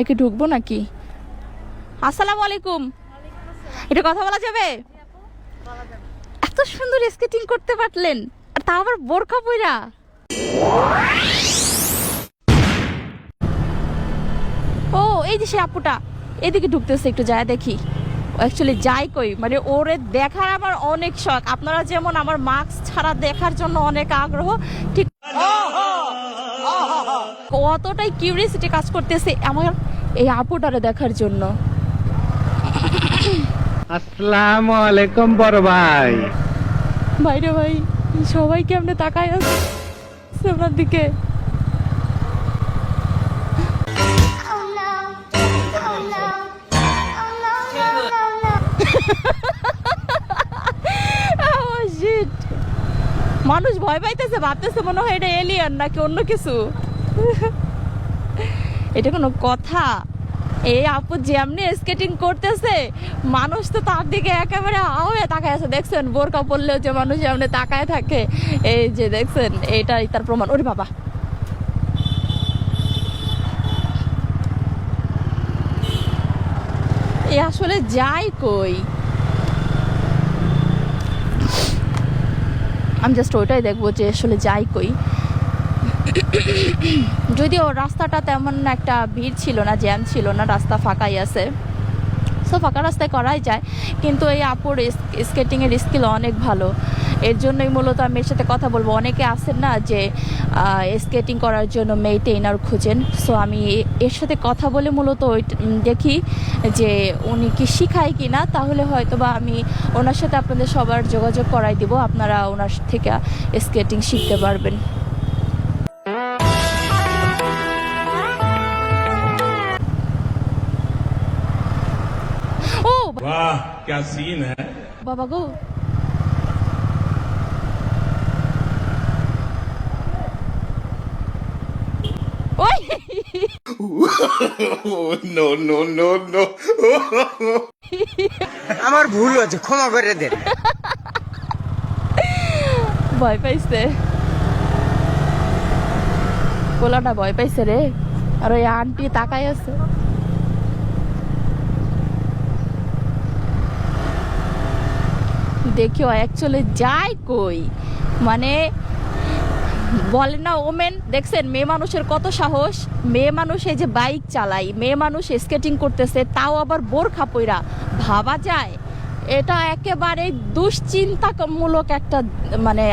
একে ঢুকবো নাকি? আসসালামু আলাইকুম। এটা কথা বলা যাবে? এত সুন্দর স্কেটিং করতে পারলেন, আর তা আবার বোরখা পইরা। ও, এই যে সে আপুটা, এদিকে ঢুকতেছে একটু যায় দেখি। অ্যাকচুয়ালি যাই কই? মানে ওরে দেখার আমার অনেক শখ। আপনারা যেমন আমার মাস্ক ছাড়া দেখার জন্য অনেক আগ্রহ, ঠিক কতটাই কিউরিয়াসিটি কাজ করতেছে আমার এই আপুটারে দেখার জন্য। আসসালামু আলাইকুম বড় ভাই। বাইরে ভাই সবাই কেমনে তাকায় আছে আপনার দিকে? Oh. মানুষ ভয় পাইতেছে ভাবতেছে মনে হয় এটা এলিয়ান নাকি অন্য কিছু। এটা কোনো কথা। এই আপু যেমনি স্কেটিং করতেছে। মানুষ তো তার দিকে একেবারে আওয়ে তাকায় আছে। দেখছেন, বোরকা পরলেও যে মানুষ এমনি তাকায় থাকে। এই যে দেখছেন এইটাই তার প্রমাণ। ওরে বাবা। এ আসলে যাই কই। আমি জাস্ট ওইটাই দেখব যে আসলে যাই কই। যদিও রাস্তাটা তেমন একটা ভিড় ছিল না, জ্যাম ছিল না, রাস্তা ফাঁকাই আছে। সো ফাঁকা রাস্তায় করাই যায়, কিন্তু এই আপুর স্কেটিংয়ের স্কিল অনেক ভালো। এর জন্যই মূলত আমি এর সাথে কথা বলব। অনেকে আছেন না যে স্কেটিং করার জন্য মেয়ে ট্রেনার খুঁজেন। সো আমি এর সাথে কথা বলে মূলত ওই দেখি যে, উনি কি শিখায় কি না তাহলে হয়তো বা আমি ওনার সাথে আপনাদের সবার যোগাযোগ করাই দিব। আপনারা ওনার থেকে স্কেটিং শিখতে পারবেন। वाह क्या सीन है বাবা গো ওই नो नो नो नो আমার ভুল হচ্ছে ক্ষমা করে দেন ভয় পাইছে পোলাটা ভয় পাইছে রে আর ওই আন্টি তাকাই আছে দেখিও অ্যাকচুয়ালি যায় কই? মানে বলে না ওমেন দেখছেন, মেয়ে মানুষের কত সাহস? মেয়ে মানুষ এই যে বাইক চালাই মেয়ে মানুষ স্কেটিং করতেছে, তাও আবার বোরখা পইরা, ভাবা যায়? এটা একেবারে দুশ্চিন্তামূলক একটা মানে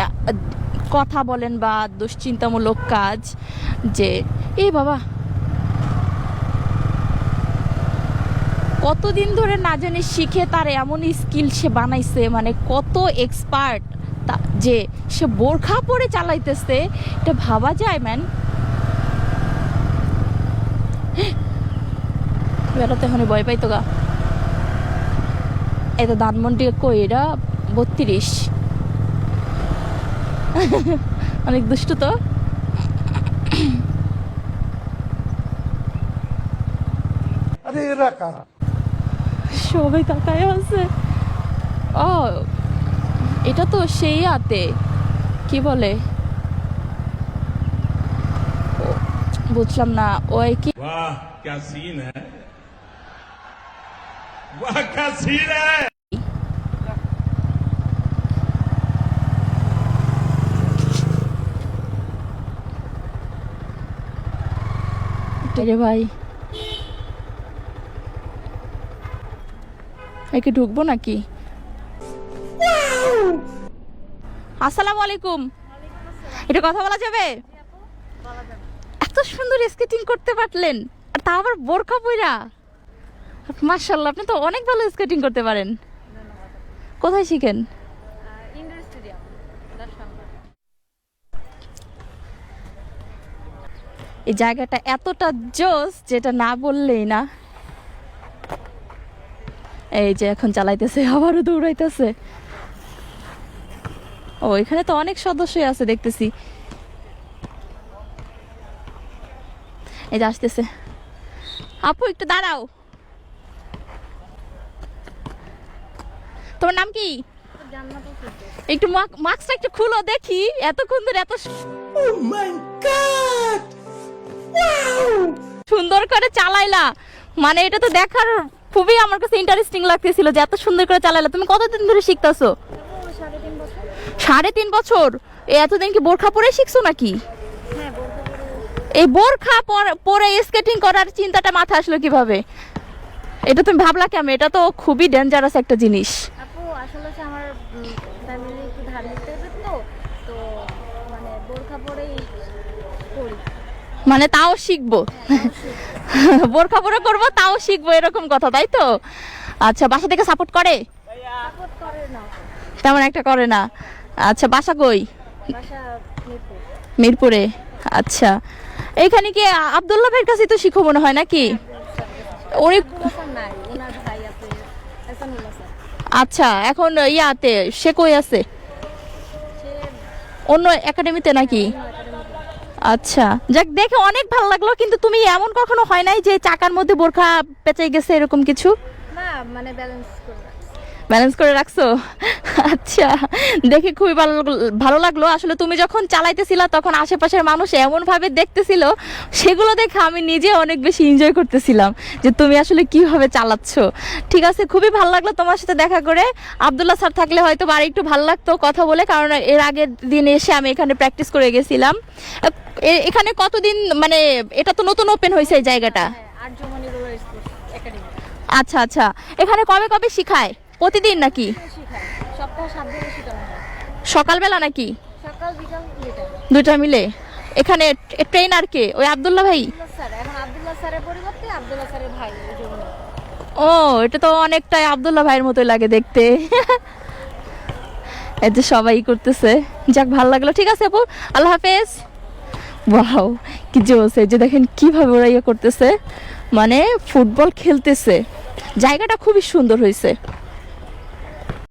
কথা বলেন বা দুশ্চিন্তামূলক কাজ যে এই বাবা কতদিন ধরে না জানি শিখে তার এমন স্কিল সে বানাইছে মানে কত এক্সপার্ট যে সে বোরখা পরে চালাইতেছে, এটা ভাবা যায় ম্যান বেড়াতে এখন ভয় পাইতো গা। এত ধানমন্ডি কই এটা? বত্রিশ। অনেক দুষ্ট তো। সবাই তাকায় আছে। ও এটা তো সেই আতে কি বলে? বুঝলাম না। ওই কি ভাই? একে ঢুকবো নাকি? আসসালামু আলাইকুম। এটা কথা বলা যাবে? এত সুন্দর স্কেটিং করতে পারলেন, আর তা আবার বোরখা পইরা। মার্শাল্লাহ আপনি তো অনেক ভালো স্কেটিং করতে পারেন। কোথায় শিখেন? এই জায়গাটা এতটা জোস, যেটা না বললেই না। এই যে এখন চালাইতেছে আবারও দৌড়াইতেছে। ও এখানে তো অনেক সদস্যই আছে দেখতেছি। এই যে আসতেছে। আপু একটু দাঁড়াও। তোমার নাম কি? একটু মাস্কটা একটু খুলো দেখি এতক্ষণ ধরে এত সুন্দর করে চালাইলা। মানে এটা তো দেখার খুবই আমার কাছে ইন্টারেস্টিং লাগতেছিল যে এত সুন্দর করে চালালে। তুমি কতদিন ধরে শিখতেছো? সাড়ে তিন বছর? এতদিন কি বোরখা পরে শিখছো নাকি? এই বোরখা পর- পরে স্কেটিং করার চিন্তাটা মাথা আসলো কীভাবে? এটা তুমি ভাবলা কেমন এটা তো খুবই ডেঞ্জারাস একটা জিনিস। আপু আসলে আমার ফ্যামিলি একটু ধার্মিক টাইপের তো তো মানে বোরখা পরেই করি মানে তাও শিখব। বোরখা পরে করব, তাও শিখব এরকম কথা, তাই তো? আচ্ছা বাসা থেকে সাপোর্ট করে? তেমন একটা করে না। আচ্ছা বাসা কই? মিরপুরে। আচ্ছা। এইখানে কি আবদুল্লাহ ভাইয়ের কাছে তো শিখো মনে হয় নাকি? উনি আচ্ছা এখন ইয়াতে, সে কই আছে? অন্য একাডেমিতে নাকি? আচ্ছা যাক দেখে অনেক ভালো লাগল, কিন্তু তুমি এমন কখনো হয় নাই যে চাকার মধ্যে বোরখা পেঁচাই গেছে এরকম কিছু না মানে ব্যালেন্স করে। ব্যালেন্স করে রাখছো? আচ্ছা দেখে খুবই ভালো ভালো লাগল। আসলে তুমি যখন চালাইতেছিলা তখন আশেপাশের মানুষ এমন ভাবে দেখতেছিল সেগুলো দেখে আমি নিজে অনেক বেশি এনজয় করতেছিলাম যে তুমি আসলে কীভাবে চালাচ্ছ। ঠিক আছে খুবই ভালো লাগল তোমার সাথে দেখা করে। আবদুল্লাহ স্যার থাকলে হয়তো বাড়ি একটু ভালো লাগতো কথা বলে কারণ এর আগের দিন এসে আমি এখানে প্র্যাকটিস করে গেছিলাম। এখানে কতদিন মানে এটা তো নতুন ওপেন হয়েছে এই জায়গাটা? হ্যাঁ আচ্ছা আচ্ছা। এখানে কবে কবে শিখায়? প্রতিদিন নাকি? সকালবেলা নাকি? দুইটা মিলে? এখানে ট্রেনার কে? ওই আবদুল্লাহ ভাই? ও এটা তো অনেকটাই আবদুল্লাহ ভাইয়ের মতোই লাগে দেখতে। যে সবাই করতেছে। যাক ভালো লাগল। ঠিক আছে আপু। আল্লাহ হাফেজ। ওয়াও কি জোস যে দেখেন কীভাবে ওরা ইয়ে করতেছে। মানে ফুটবল খেলতেছে। জায়গাটা খুবই সুন্দর হয়েছে।